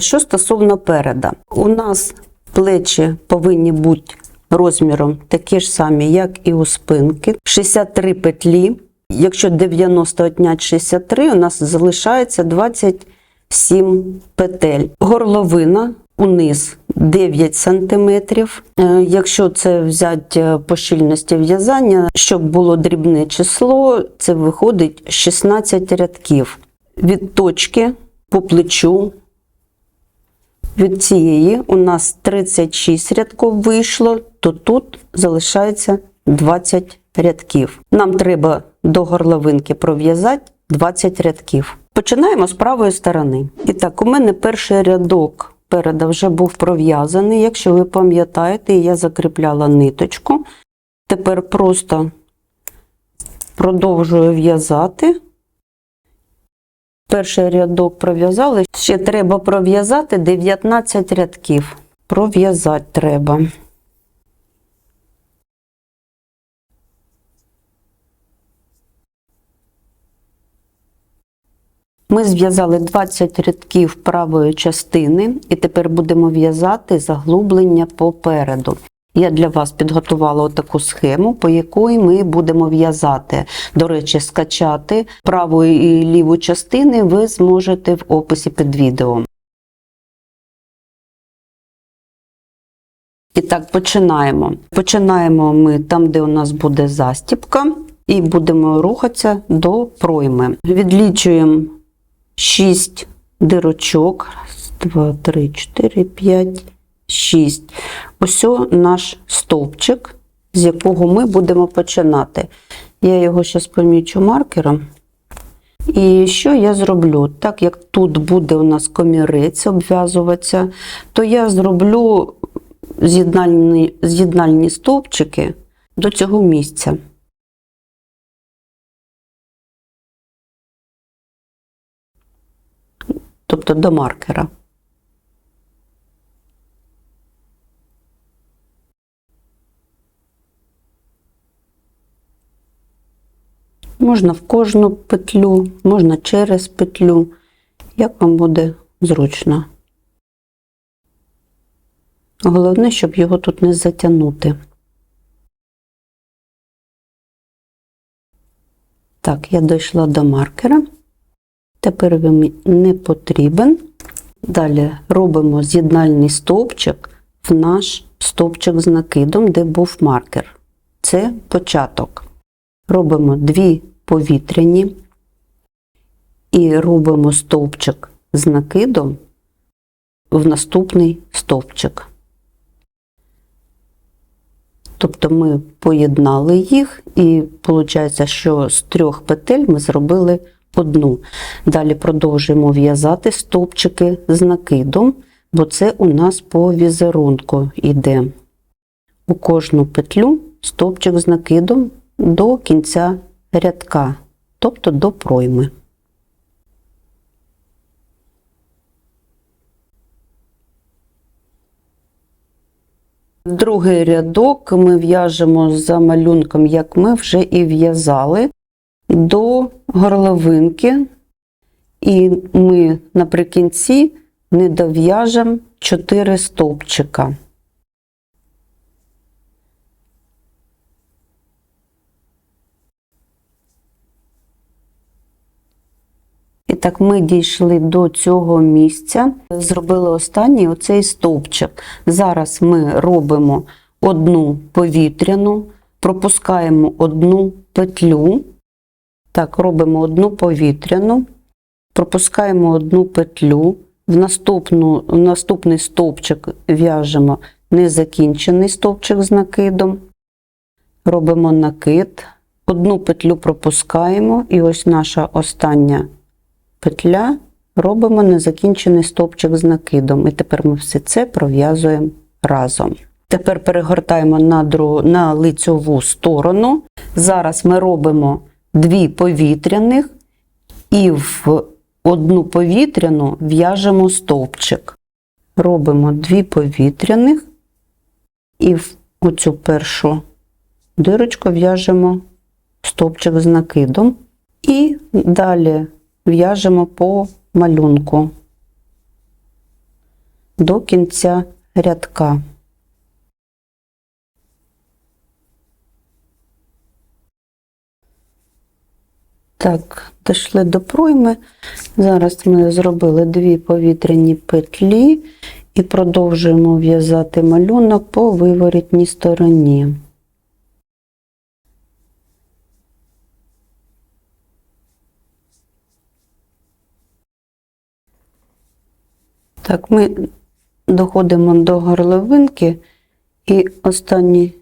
Що стосовно переда, у нас плечі повинні бути розміром такі ж самі, як і у спинки. 63 петлі. Якщо 90 отнять 63, у нас залишається 27 петель. Горловина униз 9 см. Якщо це взяти е, по щільності в'язання, щоб було дрібне число, це виходить 16 рядків. Від точки по плечу від цієї у нас 36 рядків вийшло, то тут залишається 20 рядків. Нам треба до горловинки пров'язати 20 рядків. Починаємо з правої сторони. І так, у мене перший рядок переда вже був пров'язаний. Якщо ви пам'ятаєте, я закріпляла ниточку. Тепер просто продовжую в'язати. Перший рядок пров'язали. Ще треба пров'язати 19 рядків. Пров'язати треба. Ми зв'язали 20 рядків правої частини, і тепер будемо в'язати заглублення попереду. Я для вас підготувала таку схему, по якої ми будемо в'язати. До речі, скачати праву і ліву частини ви зможете в описі під відео. І так, починаємо. Починаємо ми там, де у нас буде застіпка, і будемо рухатися до пройми. Відлічуємо 6 дирочок. Раз, два, три, чотири, п'ять, шість. Ось наш стовпчик, з якого ми будемо починати. Я його зараз помічу маркером. І що я зроблю? Так як тут буде у нас комірець обв'язуватися, то я зроблю з'єднальні, з'єднальні стовпчики до цього місця. Тобто до маркера. Можна в кожну петлю, можна через петлю, як вам буде зручно. Головне, щоб його тут не затягнути. Так, я дійшла до маркера. Тепер він не потрібен. Далі робимо з'єднальний стовпчик в наш стовпчик з накидом, де був маркер. Це початок. Робимо дві повітряні і робимо стовпчик з накидом в наступний стовпчик. Тобто ми поєднали їх, і виходить, що з трьох петель ми зробили одну. Далі продовжуємо в'язати стовпчики з накидом, бо це у нас по візерунку йде. У кожну петлю стовпчик з накидом до кінця рядка, тобто до пройми. Другий рядок ми в'яжемо за малюнком, як ми вже і в'язали, до горловинки, і ми наприкінці не дов'яжемо 4 стовпчика. Так ми дійшли до цього місця, зробили останній оцей стовпчик. Зараз ми робимо одну повітряну, пропускаємо одну петлю. Так, робимо одну повітряну, пропускаємо одну петлю, в, наступну, в наступний стовпчик в'яжемо незакінчений стовпчик з накидом, робимо накид, одну петлю пропускаємо, і ось наша остання петля, робимо незакінчений стовпчик з накидом. І тепер ми все це пров'язуємо разом. Тепер перегортаємо на, друг, на лицьову сторону. Зараз ми робимо дві повітряних і в одну повітряну в'яжемо стовпчик. Робимо дві повітряних і в оцю першу дирочку в'яжемо стовпчик з накидом. І далі в'яжемо по малюнку. до кінця рядка. Так, дійшли до пройми. Зараз ми зробили дві повітряні петлі і продовжуємо в'язати малюнок по виворітній стороні. Так, ми доходимо до горловинки і останній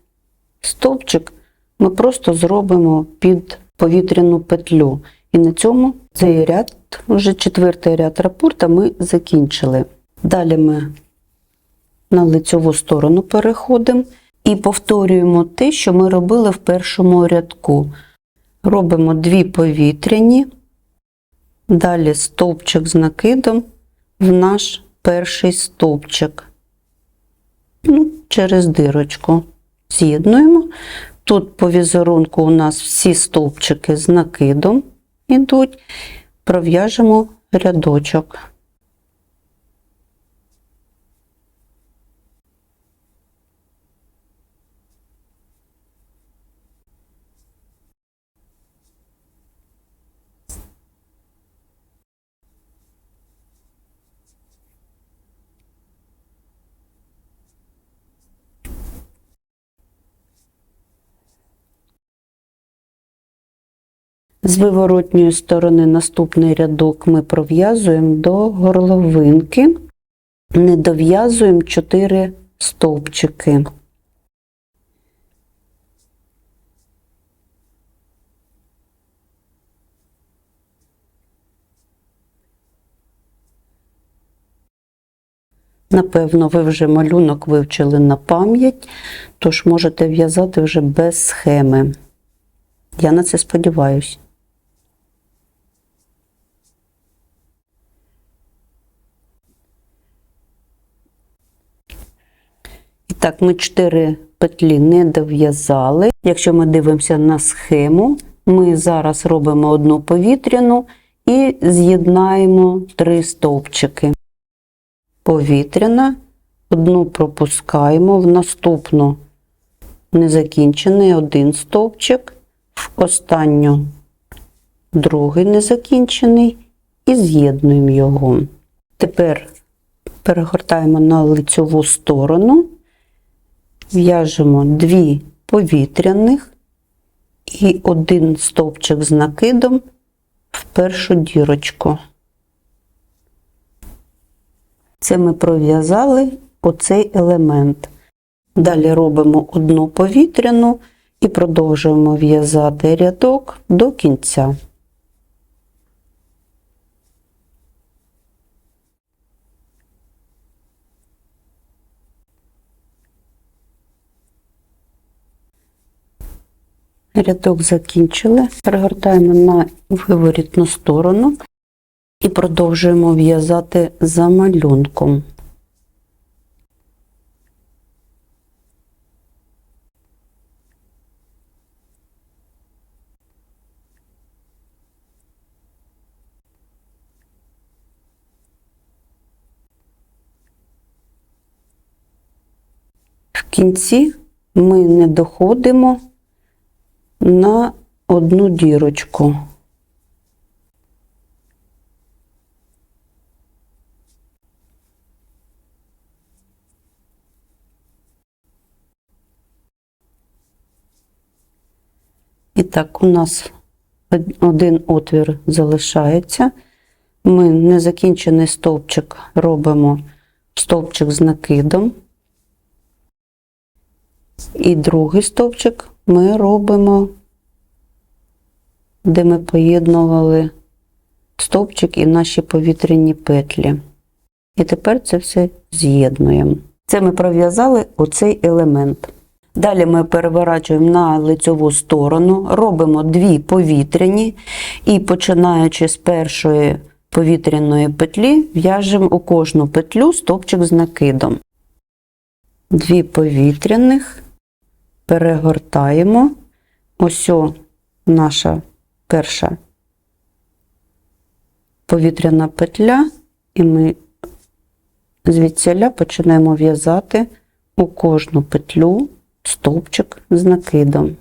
стовпчик ми просто зробимо під повітряну петлю. І на цьому цей ряд, вже четвертий ряд рапорта, ми закінчили. Далі ми на лицьову сторону переходимо і повторюємо те, що ми робили в першому рядку. Робимо дві повітряні, далі стовпчик з накидом в наш перший стовпчик. Ну, через дирочку з'єднуємо. Тут по візерунку у нас всі стовпчики з накидом йдуть, пров'яжемо рядочок. З виворотньої сторони наступний рядок ми пров'язуємо до горловинки, не дов'язуємо 4 стовпчики. Напевно, ви вже малюнок вивчили на пам'ять, тож можете в'язати вже без схеми. Я на це сподіваюся. Так, ми 4 петлі не дов'язали. Якщо ми дивимося на схему, ми зараз робимо одну повітряну і з'єднаємо три стовпчики. Повітряна, одну пропускаємо, в наступну незакінчений один стовпчик в останню другий незакінчений і з'єднуємо його. Тепер перегортаємо на лицьову сторону, в'яжемо дві повітряних і один стовпчик з накидом в першу дірочку. Це ми пров'язали оцей елемент. Далі робимо одну повітряну і продовжуємо в'язати рядок до кінця. Рядок закінчили, перегортаємо на виворітну сторону і продовжуємо в'язати за малюнком. В кінці ми не доходимо на одну дірочку. І так, у нас один отвір залишається. Ми незакінчений стовпчик робимо стовпчик з накидом. І другий стовпчик ми робимо, де ми поєднували стовпчик і наші повітряні петлі. І тепер це все з'єднуємо. Це ми пров'язали оцей елемент. Далі ми переворачуємо на лицьову сторону, робимо дві повітряні і починаючи з першої повітряної петлі, в'яжемо у кожну петлю стовпчик з накидом. Дві повітряних, перегортаємо. Ось наша перша повітряна петля, і ми звідсіля починаємо в'язати у кожну петлю стовпчик з накидом.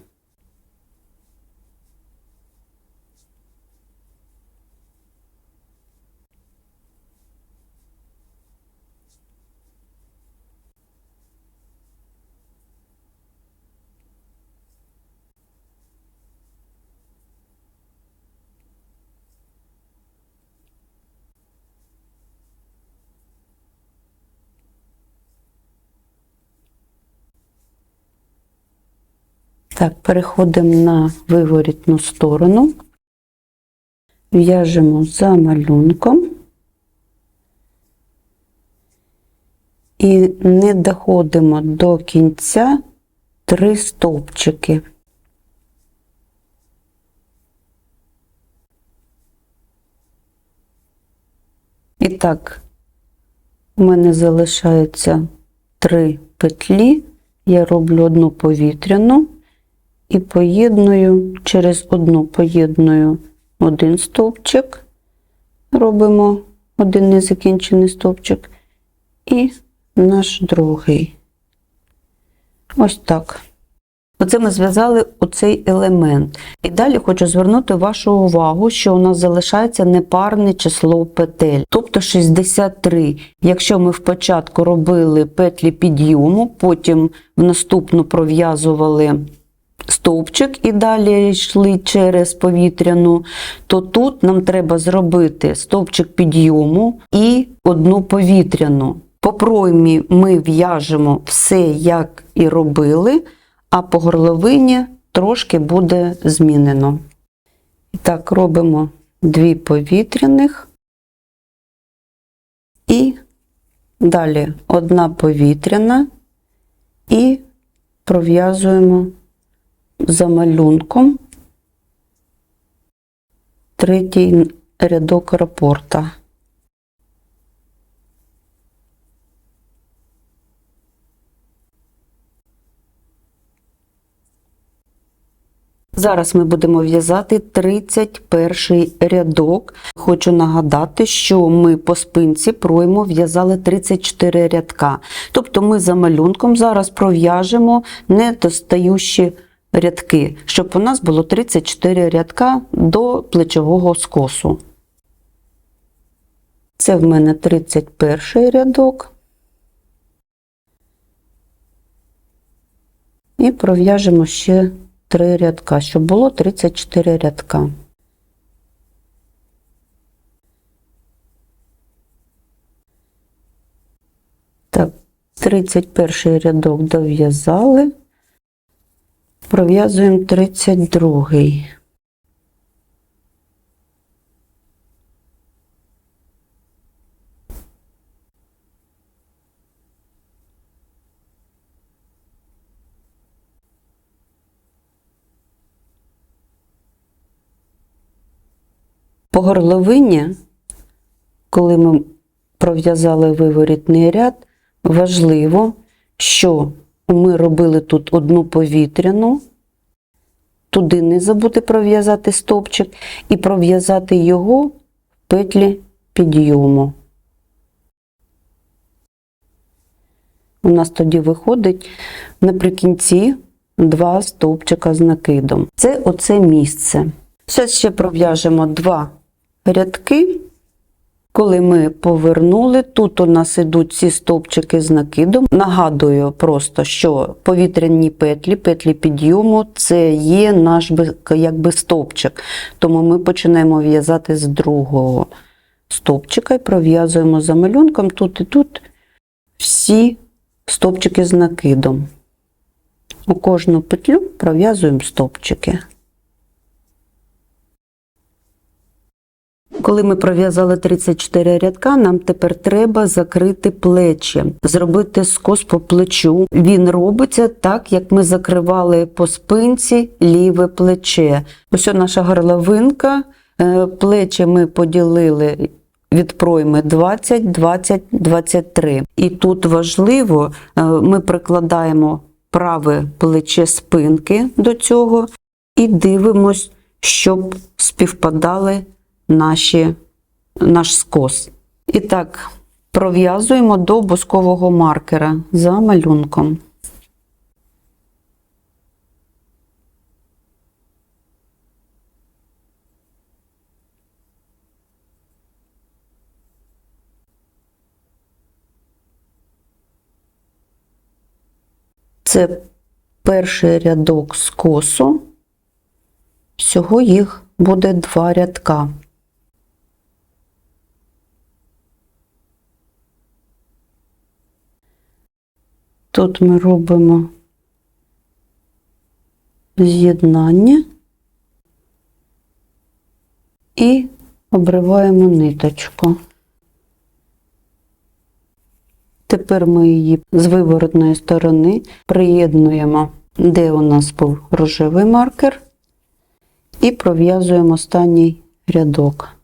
Так, переходимо на виворітну сторону, в'яжемо за малюнком. І не доходимо до кінця три стовпчики. І так, у мене залишається три петлі, я роблю одну повітряну і поєдную через одну поєдную один стовпчик, робимо один незакінчений стовпчик і наш другий. Ось так. Оце ми зв'язали оцей елемент. І далі хочу звернути вашу увагу, що у нас залишається непарне число петель, тобто 63. Якщо ми в початку робили петлі підйому, потім в наступну пров'язували стовпчик і далі йшли через повітряну, то тут нам треба зробити стовпчик підйому і одну повітряну. По проймі ми в'яжемо все, як і робили, а по горловині трошки буде змінено. І так, робимо дві повітряних і далі одна повітряна і пров'язуємо за малюнком третій рядок рапорта. Зараз ми будемо в'язати 31 рядок. Хочу нагадати, що ми по спинці пройму в'язали 34 рядка. Тобто ми за малюнком зараз пров'яжемо недостаючі рядки, щоб у нас було 34 рядка до плечового скосу. Це в мене 31 рядок. І пров'яжемо ще 3 рядка, щоб було 34 рядка. Так, 31 рядок дов'язали. Пров'язуємо 32. По горловині, коли ми пров'язали виворітний ряд, важливо, що ми робили тут одну повітряну, туди не забути пров'язати стовпчик і пров'язати його в петлі підйому. У нас тоді виходить наприкінці два стовпчика з накидом. Це оце місце. Зараз ще пров'яжемо два рядки. Коли ми повернули, тут у нас ідуть ці стовпчики з накидом. Нагадую просто, що повітряні петлі, петлі підйому це є наш якби стовпчик. Тому ми починаємо в'язати з другого стовпчика і пров'язуємо за малюнком тут і тут всі стовпчики з накидом. У кожну петлю пров'язуємо стовпчики. Коли ми пров'язали 34 рядка, нам тепер треба закрити плечі, зробити скос по плечу. Він робиться так, як ми закривали по спинці ліве плече. Ось наша горловинка, е, плечі ми поділили. Від пройми 20, 20, 23. І тут важливо, е, ми прикладаємо праве плече спинки до цього і дивимось, щоб співпадали наші, наш скос. І так, Пров'язуємо до бускового маркера за малюнком. Це перший рядок скосу. Всього їх буде два рядка. Тут ми робимо з'єднання і обриваємо ниточку. Тепер ми її з виворотної сторони приєднуємо, де у нас був рожевий маркер, і пров'язуємо останній рядок.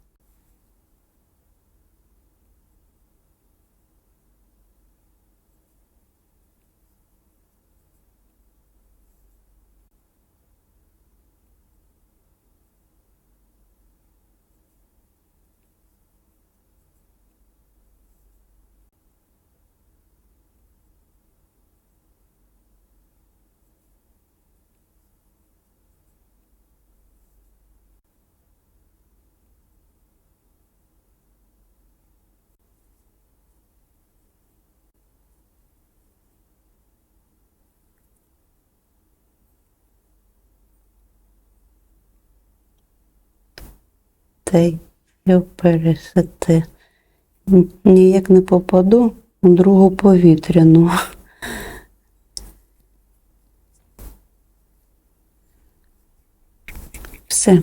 Та й пересити. Ніяк не попаду у другу повітряну. Все.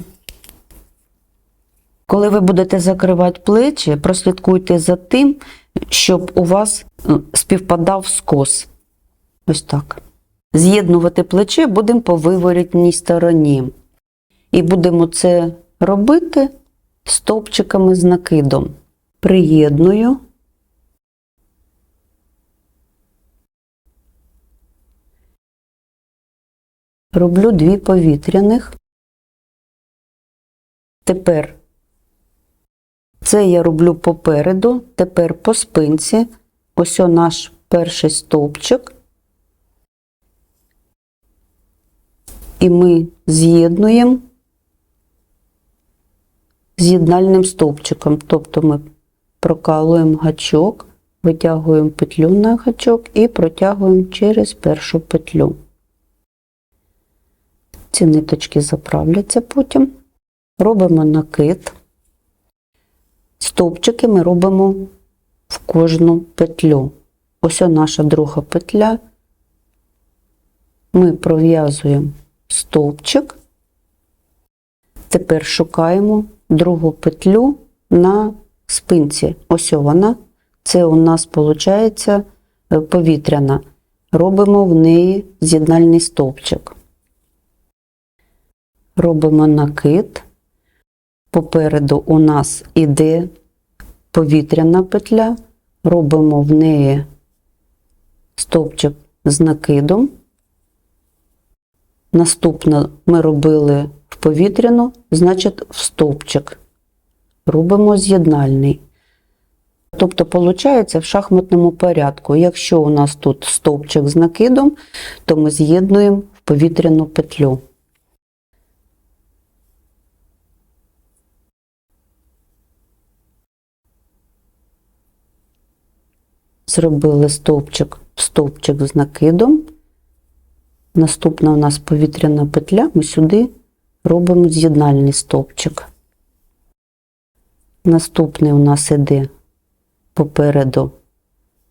Коли ви будете закривати плечі, прослідкуйте за тим, щоб у вас співпадав скос. Ось так. З'єднувати плече будемо по виворітній стороні. І будемо це робити стовпчиками з накидом. Приєдную. Роблю дві повітряних. Тепер це я роблю попереду, тепер по спинці. Ось наш перший стовпчик. І ми з'єднуємо з'єднальним стовпчиком. Тобто ми прокалуємо гачок, витягуємо петлю на гачок і протягуємо через першу петлю. Ці ниточки заправляться потім. Робимо накид. Стовпчики ми робимо в кожну петлю. Ось наша друга петля. Ми пров'язуємо стовпчик. Тепер шукаємо другу петлю на спинці. Ось вона. Це у нас виходить повітряна. Робимо в неї з'єднальний стовпчик. Робимо накид. Попереду у нас іде повітряна петля, робимо в неї стовпчик з накидом. Наступно ми робили в повітряну, значить в стовпчик. Робимо з'єднальний. Тобто, виходить в шахматному порядку. Якщо у нас тут стовпчик з накидом, то ми з'єднуємо в повітряну петлю. Зробили стовпчик в стовпчик з накидом. Наступна у нас повітряна петля, ми сюди робимо з'єднальний стовпчик. Наступний у нас іде попереду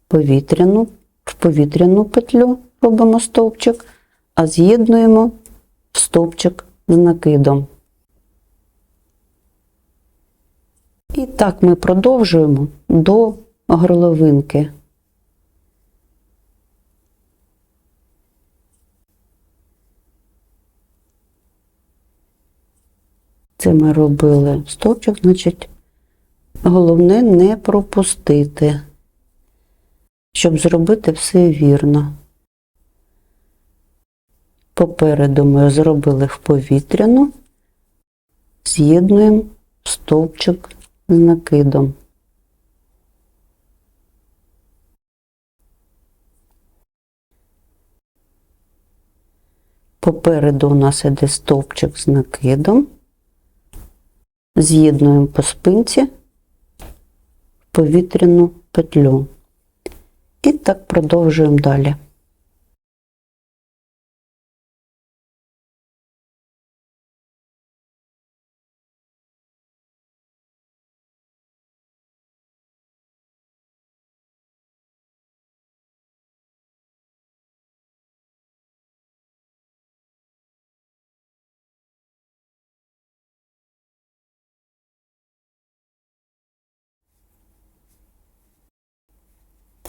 повітряну, в повітряну петлю робимо стовпчик, а з'єднуємо стовпчик з накидом. І так ми продовжуємо до горловинки. Це ми робили стовпчик, значить, головне не пропустити, щоб зробити все вірно. Попереду ми зробили в повітряну, з'єднуємо стовпчик з накидом. Попереду у нас іде стовпчик з накидом. З'єднуємо по спинці в повітряну петлю. І так продовжуємо далі.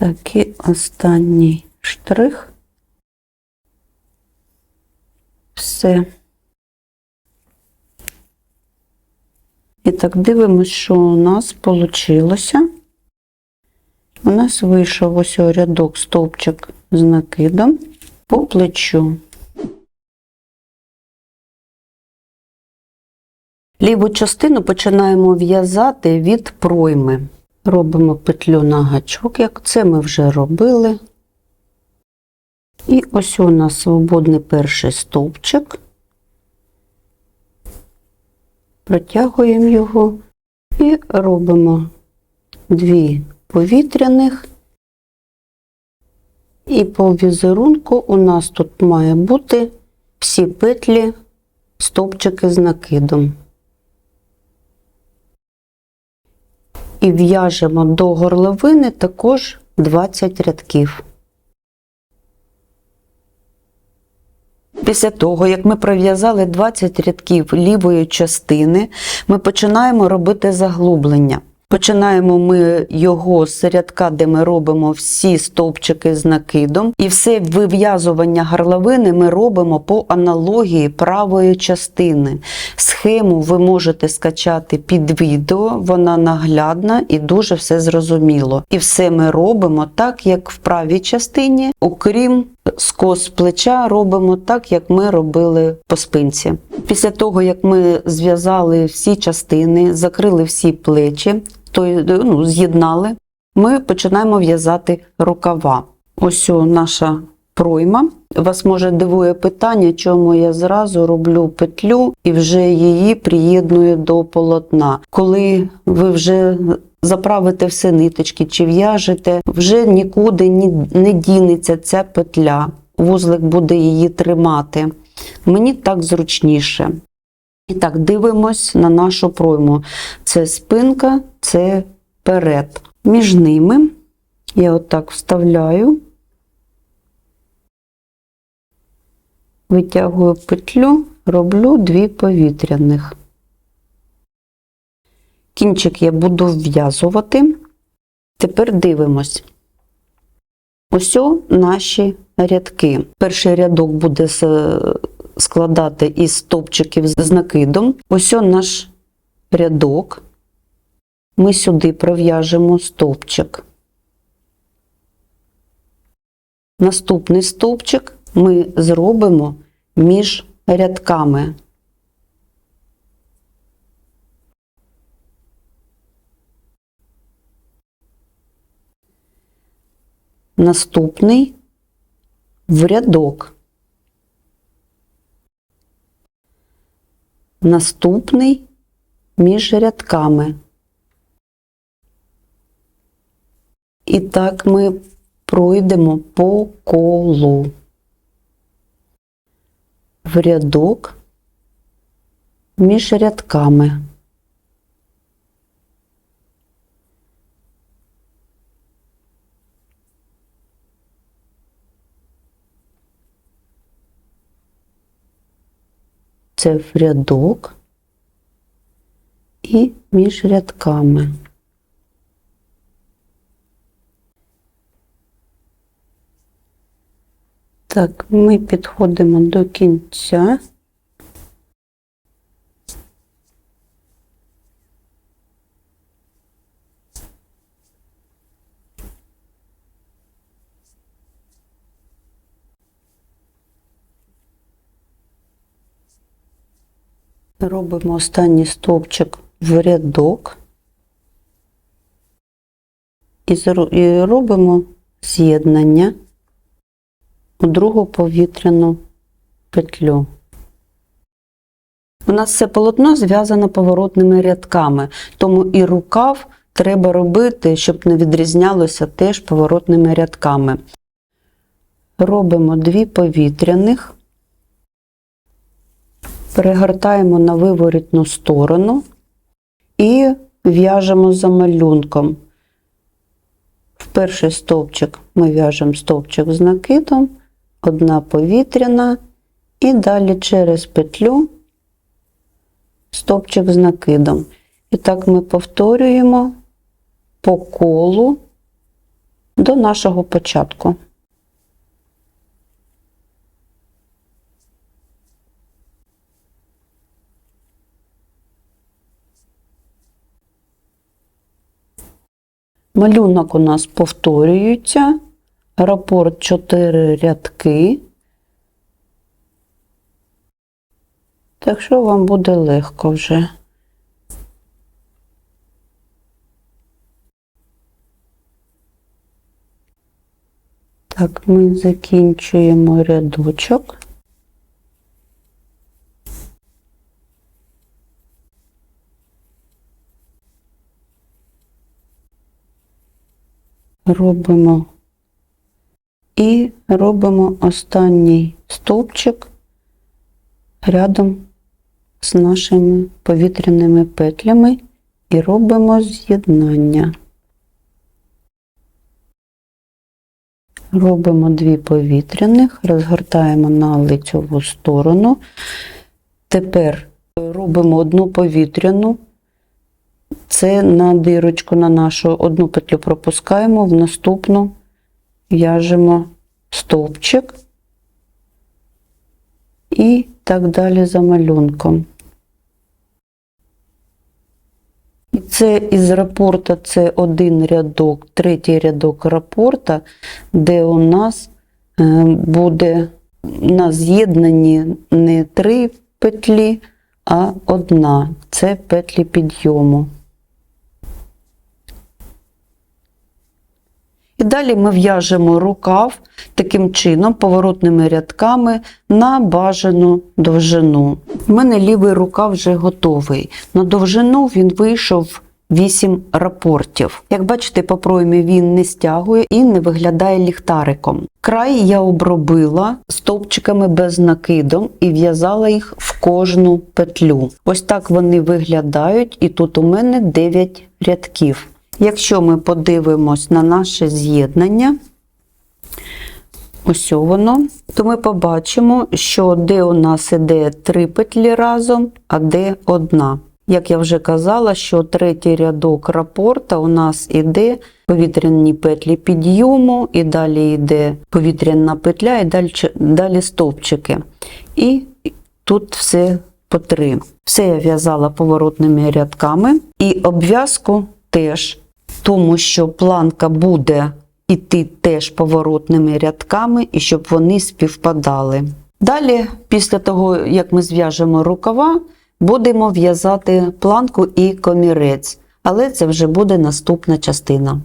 Так, і останній штрих. Все. І так дивимося, що у нас вийшло. У нас вийшов ось рядок стовпчик з накидом по плечу. Ліву частину починаємо в'язати від пройми. Робимо петлю на гачок, як це ми вже робили. І ось у нас свободний перший стовпчик. Протягуємо його і робимо дві повітряних. І по візерунку у нас тут має бути всі петлі, стовпчики з накидом. І в'яжемо до горловини також 20 рядків. Після того, як ми пров'язали 20 рядків лівої частини, ми починаємо робити заглублення. Починаємо ми його з рядка, де ми робимо всі стовпчики з накидом, і все вив'язування горловини ми робимо по аналогії правої частини. Схему ви можете скачати під відео, вона наглядна і дуже все зрозуміло. І все ми робимо так, як в правій частині, окрім скос плеча, робимо так, як ми робили по спинці. Після того, як ми зв'язали всі частини, закрили всі плечі, ну, з'єднали, ми починаємо в'язати рукава. Ось наша пройма. Вас може дивує питання, чому я зразу роблю петлю і вже її приєдную до полотна. Коли ви вже заправите все ниточки чи в'яжете, вже нікуди не дінеться ця петля. Вузлик буде її тримати. Мені так зручніше. І так, дивимось на нашу пройму. Це спинка, це перед. Між ними я отак вставляю, витягую петлю, роблю дві повітряних. Кінчик я буду вв'язувати. Тепер дивимось. Ось наші рядки. Перший рядок буде складати із стовпчиків з накидом. Ось наш рядок. Ми сюди пров'яжемо стовпчик. Наступний стовпчик ми зробимо між рядками. Наступний в рядок. Наступний між рядками. І так ми пройдемо по колу в рядок між рядками. Це в рядок і між рядками. Так, ми підходимо до кінця. Робимо останній стовпчик в рядок і робимо з'єднання у другу повітряну петлю. У нас все полотно зв'язано поворотними рядками, тому і рукав треба робити, щоб не відрізнялося теж поворотними рядками. Робимо дві повітряних, перегортаємо на виворітну сторону і в'яжемо за малюнком. В перший стовпчик ми в'яжемо стовпчик з накидом, одна повітряна, і далі через петлю стовпчик з накидом. І так ми повторюємо по колу до нашого початку. Малюнок у нас повторюється. Рапорт 4 рядки. Так що вам буде легко вже. Так, ми закінчуємо рядочок. Робимо і робимо останній стовпчик рядом з нашими повітряними петлями і робимо з'єднання. Робимо дві повітряних, розгортаємо на лицьову сторону. Тепер робимо одну повітряну. Це на дирочку на нашу одну петлю пропускаємо, в наступну в'яжемо стовпчик і так далі за малюнком. Це із рапорта це один рядок, третій рядок рапорта, де у нас е, буде на з'єднанні не три петлі, а одна. Це петлі підйому. І далі ми в'яжемо рукав таким чином, поворотними рядками на бажану довжину. У мене лівий рукав вже готовий. На довжину він вийшов 8 рапортів. Як бачите, по проймі він не стягує і не виглядає ліхтариком. Край я обробила стовпчиками без накидом і в'язала їх в кожну петлю. Ось так вони виглядають, і тут у мене 9 рядків. Якщо ми подивимось на наше з'єднання, ось воно, то ми побачимо, що де у нас іде три петлі разом, а де одна. Як я вже казала, що третій рядок рапорта у нас іде повітряні петлі підйому, і далі йде повітряна петля, і далі, далі стовпчики. І тут все по три. Все я в'язала поворотними рядками і обв'язку теж, тому що планка буде іти теж поворотними рядками, і щоб вони співпадали. Далі, після того, як ми зв'яжемо рукава, будемо в'язати планку і комірець, але це вже буде наступна частина.